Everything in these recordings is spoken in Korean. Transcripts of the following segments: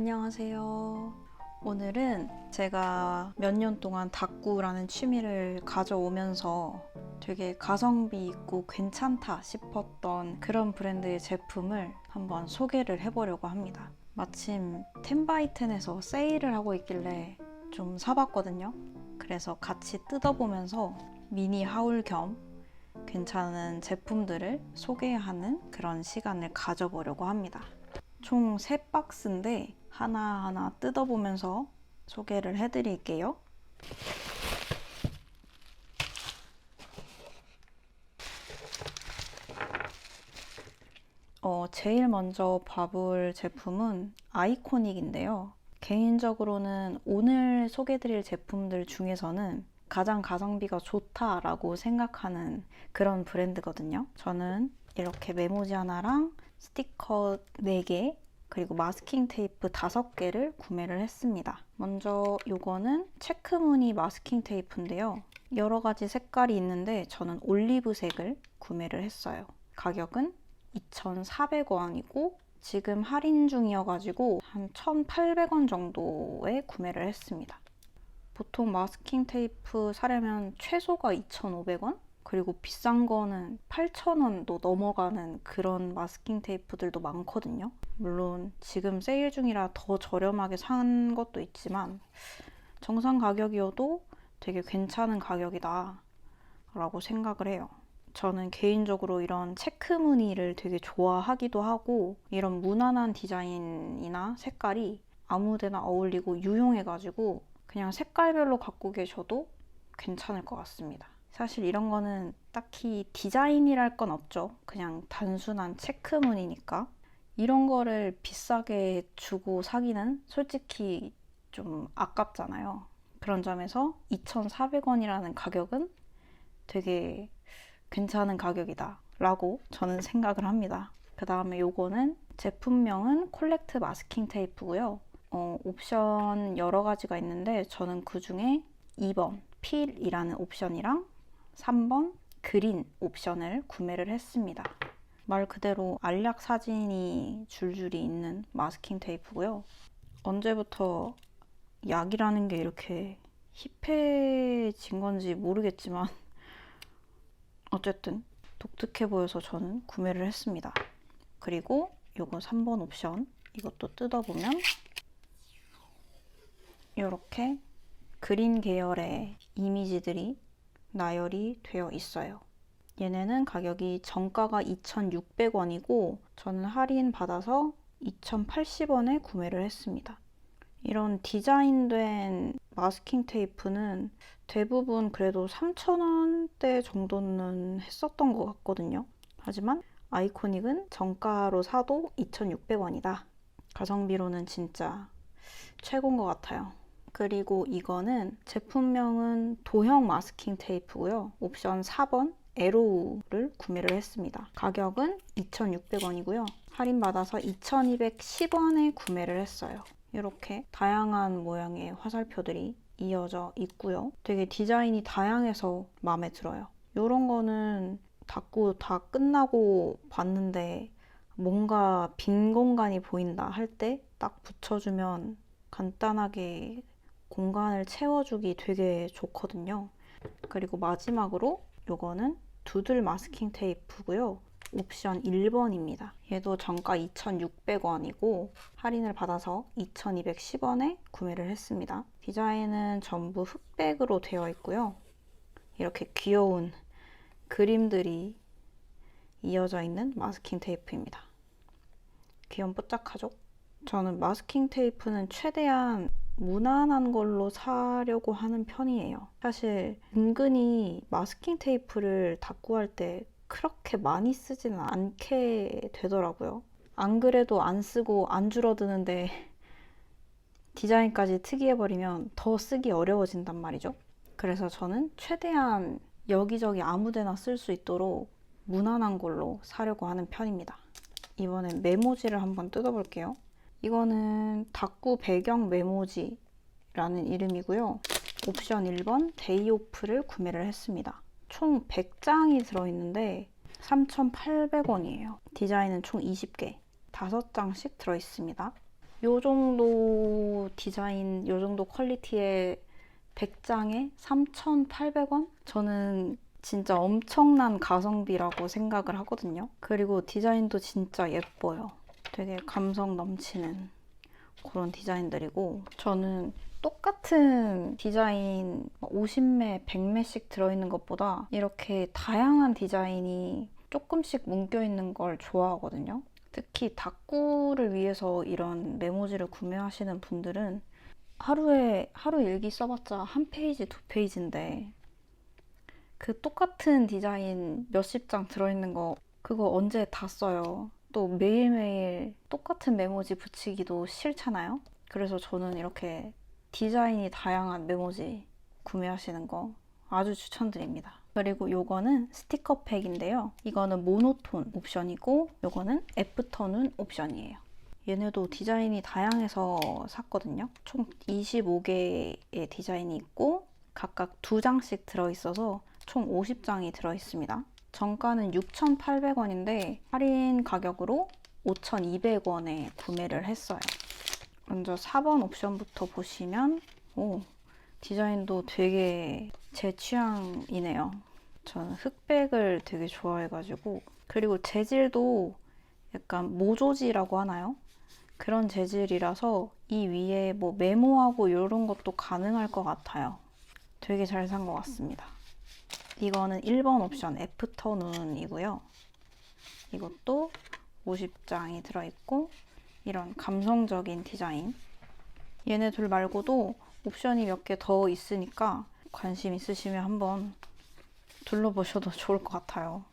안녕하세요. 오늘은 제가 몇 년 동안 다꾸라는 취미를 가져오면서 되게 가성비 있고 괜찮다 싶었던 그런 브랜드의 제품을 한번 소개를 해보려고 합니다. 마침 텐바이텐에서 세일을 하고 있길래 좀 사봤거든요. 그래서 같이 뜯어보면서 미니 하울 겸 괜찮은 제품들을 소개하는 그런 시간을 가져보려고 합니다. 총 3박스인데 하나하나 뜯어보면서 소개를 해드릴게요. 어, 제일 먼저 봐볼 제품은 아이코닉인데요. 개인적으로는 오늘 소개드릴 제품들 중에서는 가장 가성비가 좋다라고 생각하는 그런 브랜드거든요. 저는 이렇게 메모지 하나랑 스티커 4개 그리고 마스킹 테이프 5개를 구매를 했습니다. 먼저 이거는 체크무늬 마스킹 테이프인데요. 여러 가지 색깔이 있는데 저는 올리브색을 구매를 했어요. 가격은 2,400원이고 지금 할인 중이어가지고 한 1,800원 정도에 구매를 했습니다. 보통 마스킹 테이프 사려면 최소가 2,500원? 그리고 비싼 거는 8,000원도 넘어가는 그런 마스킹 테이프들도 많거든요. 물론 지금 세일 중이라 더 저렴하게 산 것도 있지만 정상 가격이어도 되게 괜찮은 가격이다 라고 생각을 해요. 저는 개인적으로 이런 체크 무늬를 되게 좋아하기도 하고 이런 무난한 디자인이나 색깔이 아무데나 어울리고 유용해가지고 그냥 색깔별로 갖고 계셔도 괜찮을 것 같습니다. 사실 이런 거는 딱히 디자인이랄 건 없죠. 그냥 단순한 체크 무늬니까. 이런 거를 비싸게 주고 사기는 솔직히 좀 아깝잖아요. 그런 점에서 2,400원이라는 가격은 되게 괜찮은 가격이다 라고 저는 생각을 합니다. 그 다음에 요거는 제품명은 콜렉트 마스킹 테이프고요. 어, 옵션 여러 가지가 있는데 저는 그 중에 2번 필이라는 옵션이랑 3번 그린 옵션을 구매를 했습니다. 말 그대로 알약 사진이 줄줄이 있는 마스킹 테이프고요. 언제부터 약이라는 게 이렇게 힙해진 건지 모르겠지만 어쨌든 독특해 보여서 저는 구매를 했습니다. 그리고 요거 3번 옵션 이것도 뜯어보면 이렇게 그린 계열의 이미지들이 나열이 되어 있어요. 얘네는 가격이 정가가 2,600원이고 저는 할인 받아서 2,080원에 구매를 했습니다. 이런 디자인된 마스킹 테이프는 대부분 그래도 3,000원대 정도는 했었던 것 같거든요. 하지만 아이코닉은 정가로 사도 2,600원이다. 가성비로는 진짜 최고인 것 같아요. 그리고 이거는 제품명은 도형 마스킹 테이프고요. 옵션 4번 에로우를 구매를 했습니다. 가격은 2,600원이고요. 할인받아서 2,210원에 구매를 했어요. 이렇게 다양한 모양의 화살표들이 이어져 있고요. 되게 디자인이 다양해서 마음에 들어요. 이런 거는 닫고 다 끝나고 봤는데 뭔가 빈 공간이 보인다 할 때 딱 붙여주면 간단하게 공간을 채워주기 되게 좋거든요. 그리고 마지막으로 이거는 두들 마스킹 테이프고요. 옵션 1번입니다. 얘도 정가 2,600원이고 할인을 받아서 2,210원에 구매를 했습니다. 디자인은 전부 흑백으로 되어 있고요. 이렇게 귀여운 그림들이 이어져 있는 마스킹 테이프입니다. 귀염 뽀짝하죠? 저는 마스킹 테이프는 최대한 무난한 걸로 사려고 하는 편이에요. 사실 은근히 마스킹 테이프를 닦고 할 때 그렇게 많이 쓰지는 않게 되더라고요. 안 그래도 안 쓰고 안 줄어드는데 디자인까지 특이해버리면 더 쓰기 어려워진단 말이죠. 그래서 저는 최대한 여기저기 아무데나 쓸 수 있도록 무난한 걸로 사려고 하는 편입니다. 이번엔 메모지를 한번 뜯어볼게요. 이거는 다꾸 배경 메모지라는 이름이고요. 옵션 1번 데이오프를 구매를 했습니다. 총 100장이 들어있는데 3,800원이에요. 디자인은 총 20개, 5장씩 들어있습니다. 요 정도 디자인, 요 정도 퀄리티의 100장에 3,800원? 저는 진짜 엄청난 가성비라고 생각을 하거든요. 그리고 디자인도 진짜 예뻐요. 되게 감성 넘치는 그런 디자인들이고 저는 똑같은 디자인 50매, 100매씩 들어있는 것보다 이렇게 다양한 디자인이 조금씩 뭉겨 있는 걸 좋아하거든요. 특히 다꾸를 위해서 이런 메모지를 구매하시는 분들은 하루에 하루 일기 써봤자 한 페이지, 두 페이지인데 그 똑같은 디자인 몇십 장 들어있는 거 그거 언제 다 써요. 또 매일매일 똑같은 메모지 붙이기도 싫잖아요. 그래서 저는 이렇게 디자인이 다양한 메모지 구매하시는 거 아주 추천드립니다. 그리고 요거는 스티커 팩인데요. 이거는 모노톤 옵션이고 요거는 애프터눈 옵션이에요. 얘네도 디자인이 다양해서 샀거든요. 총 25개의 디자인이 있고 각각 두 장씩 들어있어서 총 50장이 들어있습니다. 정가는 6,800원인데 할인 가격으로 5,200원에 구매를 했어요. 먼저 4번 옵션부터 보시면 오 디자인도 되게 제 취향이네요. 저는 흑백을 되게 좋아해가지고 그리고 재질도 약간 모조지라고 하나요? 그런 재질이라서 이 위에 뭐 메모하고 이런 것도 가능할 것 같아요. 되게 잘 산 것 같습니다. 이거는 1번 옵션 애프터눈이고요. 이것도 50장이 들어있고 이런 감성적인 디자인. 얘네 둘 말고도 옵션이 몇 개 더 있으니까 관심 있으시면 한번 둘러보셔도 좋을 것 같아요.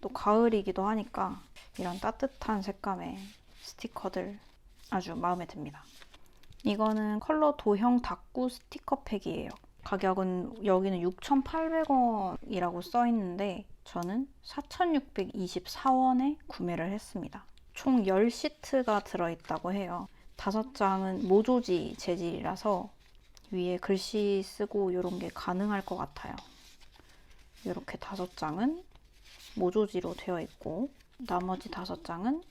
또 가을이기도 하니까 이런 따뜻한 색감의 스티커들 아주 마음에 듭니다. 이거는 컬러 도형 다꾸 스티커 팩이에요. 가격은 여기는 6,800원이라고 써 있는데 저는 4,624원에 구매를 했습니다. 총 10시트가 들어있다고 해요. 5장은 모조지 재질이라서 위에 글씨 쓰고 이런 게 가능할 것 같아요. 이렇게 5장은 모조지로 되어 있고 나머지 5장은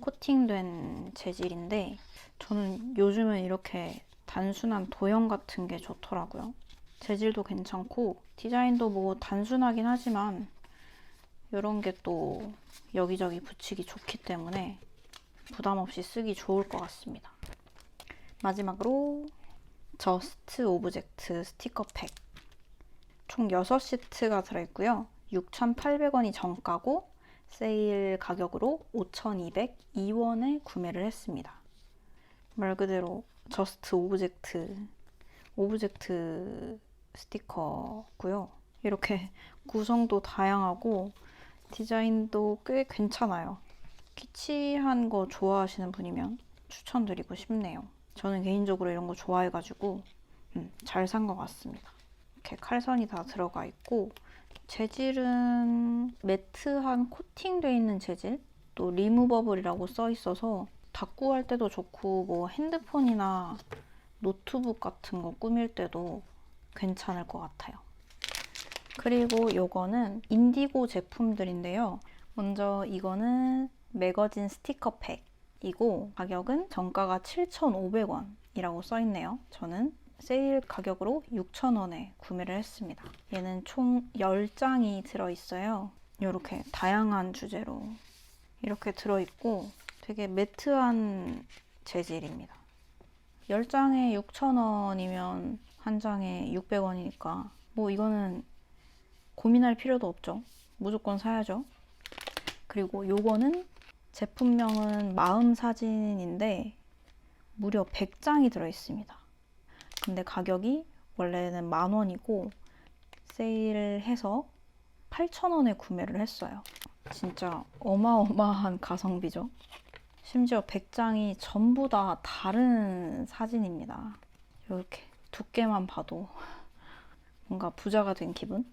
코팅된 재질인데 저는 요즘은 이렇게 단순한 도형 같은 게 좋더라고요. 재질도 괜찮고 디자인도 뭐 단순하긴 하지만 이런 게 또 여기저기 붙이기 좋기 때문에 부담 없이 쓰기 좋을 것 같습니다. 마지막으로 저스트 오브젝트 스티커 팩. 총 6시트가 들어있고요. 6,800원이 정가고 세일 가격으로 5,202원에 구매를 했습니다. 말 그대로 저스트 오브젝트 오브젝트 스티커고요. 이렇게 구성도 다양하고 디자인도 꽤 괜찮아요. 키치한 거 좋아하시는 분이면 추천드리고 싶네요. 저는 개인적으로 이런 거 좋아해가지고 음, 잘산 것 같습니다. 이렇게 칼선이 다 들어가 있고 재질은 매트한 코팅되어 있는 재질 또 리무버블이라고 써 있어서 다꾸 할 때도 좋고 뭐 핸드폰이나 노트북 같은 거 꾸밀 때도 괜찮을 것 같아요. 그리고 이거는 인디고 제품들인데요. 먼저 이거는 매거진 스티커 팩이고 가격은 정가가 7,500원이라고 써 있네요. 저는 세일 가격으로 6,000원에 구매를 했습니다. 얘는 총 10장이 들어있어요. 이렇게 다양한 주제로 이렇게 들어있고 되게 매트한 재질입니다. 10장에 6,000원이면 한 장에 600원이니까 뭐 이거는 고민할 필요도 없죠. 무조건 사야죠. 그리고 요거는 제품명은 마음 사진인데 무려 100장이 들어있습니다. 근데 가격이 원래는 만 원이고 세일해서 8,000원에 구매를 했어요. 진짜 어마어마한 가성비죠. 심지어 100장이 전부 다 다른 사진입니다. 이렇게 두께만 봐도 뭔가 부자가 된 기분?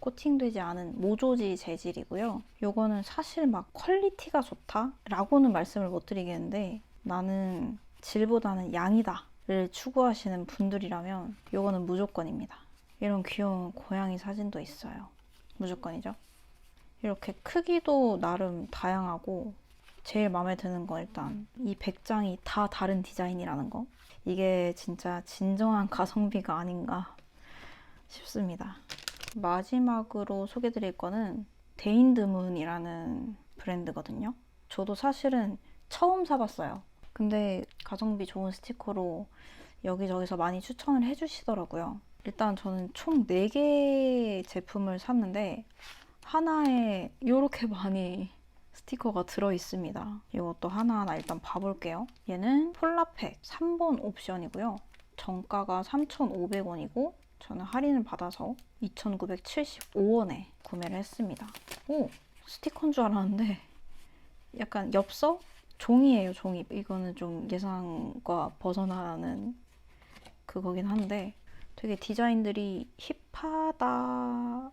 코팅되지 않은 모조지 재질이고요. 요거는 사실 막 퀄리티가 좋다라고는 말씀을 못 드리겠는데 나는 질보다는 양이다를 추구하시는 분들이라면 요거는 무조건입니다. 이런 귀여운 고양이 사진도 있어요. 무조건이죠. 이렇게 크기도 나름 다양하고 제일 마음에 드는 건 일단 이 백장이 다 다른 디자인이라는 거. 이게 진짜 진정한 가성비가 아닌가 싶습니다. 마지막으로 소개드릴 거는 데인드문이라는 브랜드거든요. 저도 사실은 처음 사봤어요. 근데 가성비 좋은 스티커로 여기저기서 많이 추천을 해주시더라고요. 일단 저는 총 4개 제품을 샀는데 하나에 이렇게 많이 스티커가 들어있습니다. 이것도 하나하나 일단 봐볼게요. 얘는 폴라팩 3번 옵션이고요. 정가가 3,500원이고 저는 할인을 받아서 2,975원에 구매를 했습니다. 오! 스티커인 줄 알았는데 약간 엽서? 종이에요, 종이. 이거는 좀 예상과 벗어나는 그거긴 한데 되게 디자인들이 힙하다와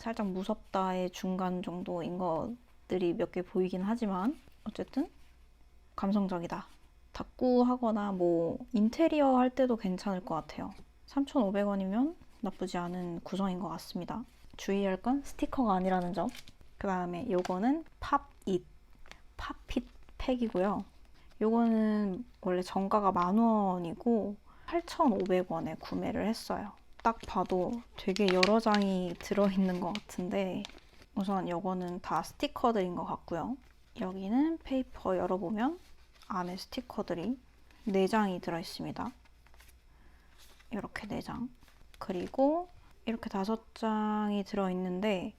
살짝 무섭다의 중간 정도인 것들이 몇 개 보이긴 하지만 어쨌든 감성적이다. 다꾸하거나 뭐 인테리어 할 때도 괜찮을 것 같아요. 3,500원이면 나쁘지 않은 구성인 것 같습니다. 주의할 건 스티커가 아니라는 점. 그 다음에 요거는 팝잇, 팝핏 팩이고요. 요거는 원래 정가가 만 원이고 8,500원에 구매를 했어요. 딱 봐도 되게 여러 장이 들어있는 것 같은데 우선 요거는 다 스티커들인 것 같고요. 여기는 페이퍼 열어보면 안에 스티커들이 4장이 들어있습니다. 이렇게 4장. 그리고 이렇게 5장이 들어있는데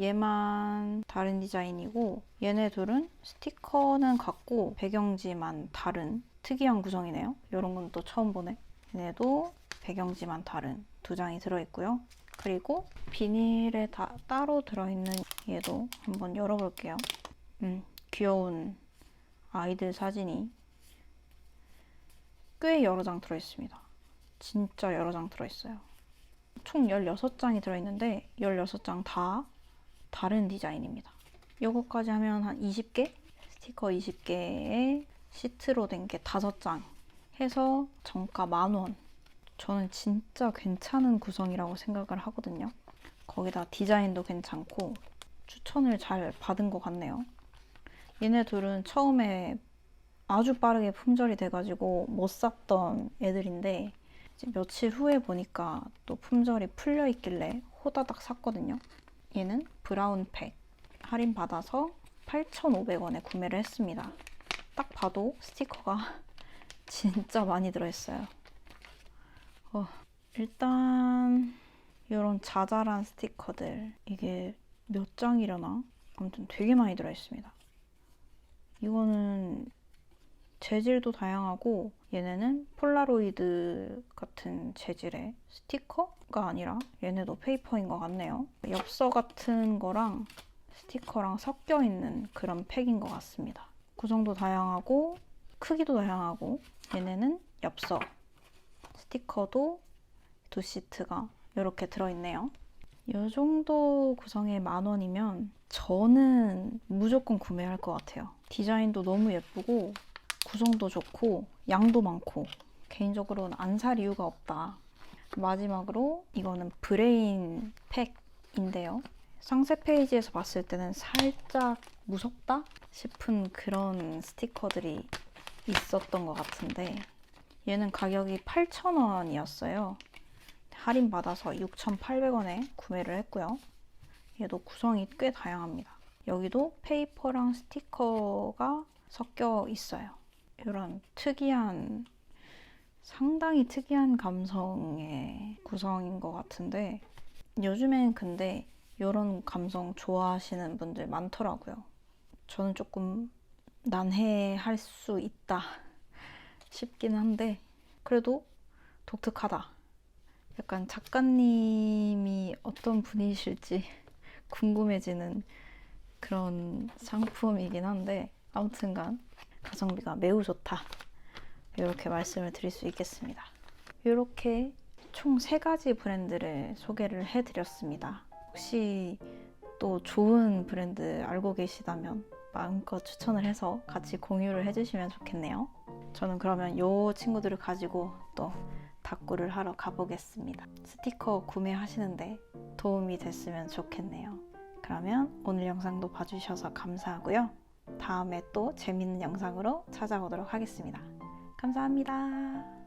얘만 다른 디자인이고 얘네 둘은 스티커는 같고 배경지만 다른 특이한 구성이네요. 이런 건 또 처음 보네. 얘네도 배경지만 다른 두 장이 들어있고요. 그리고 비닐에 다 따로 들어있는 얘도 한번 열어볼게요. 음, 귀여운 아이들 사진이 꽤 여러 장 들어있습니다. 진짜 여러 장 들어있어요. 총 16장이 들어있는데 16장 다 다른 디자인입니다. 요거까지 하면 한 20개? 스티커 20개에 시트로 된 게 5장 해서 정가 만원. 저는 진짜 괜찮은 구성이라고 생각을 하거든요. 거기다 디자인도 괜찮고 추천을 잘 받은 것 같네요. 얘네 둘은 처음에 아주 빠르게 품절이 돼가지고 못 샀던 애들인데 며칠 후에 보니까 또 품절이 풀려 있길래 호다닥 샀거든요. 얘는 브라운 팩 할인 받아서 8,500원에 구매를 했습니다. 딱 봐도 스티커가 진짜 많이 들어있어요. 어, 일단 이런 자잘한 스티커들 이게 몇 장이려나? 아무튼 되게 많이 들어있습니다. 이거는 재질도 다양하고 얘네는 폴라로이드 같은 재질의 스티커가 아니라 얘네도 페이퍼인 것 같네요. 엽서 같은 거랑 스티커랑 섞여 있는 그런 팩인 것 같습니다. 구성도 다양하고 크기도 다양하고 얘네는 엽서 스티커도 두 시트가 이렇게 들어있네요. 이 정도 구성의 만 원이면 저는 무조건 구매할 것 같아요. 디자인도 너무 예쁘고 구성도 좋고 양도 많고 개인적으로는 안 살 이유가 없다. 마지막으로 이거는 브레인 팩인데요. 상세 페이지에서 봤을 때는 살짝 무섭다 싶은 그런 스티커들이 있었던 것 같은데 얘는 가격이 8,000원이었어요. 할인 받아서 6,800원에 구매를 했고요. 얘도 구성이 꽤 다양합니다. 여기도 페이퍼랑 스티커가 섞여 있어요. 이런 특이한 상당히 특이한 감성의 구성인 것 같은데 요즘엔 근데 이런 감성 좋아하시는 분들 많더라고요. 저는 조금 난해할 수 있다 싶긴 한데 그래도 독특하다. 약간 작가님이 어떤 분이실지 궁금해지는 그런 상품이긴 한데 아무튼간 가성비가 매우 좋다. 이렇게 말씀을 드릴 수 있겠습니다. 이렇게 총 세 가지 브랜드를 소개를 해드렸습니다. 혹시 또 좋은 브랜드 알고 계시다면 마음껏 추천을 해서 같이 공유를 해주시면 좋겠네요. 저는 그러면 이 친구들을 가지고 또 다꾸를 하러 가보겠습니다. 스티커 구매하시는데 도움이 됐으면 좋겠네요. 그러면 오늘 영상도 봐주셔서 감사하고요. 다음에 또 재밌는 영상으로 찾아오도록 하겠습니다. 감사합니다.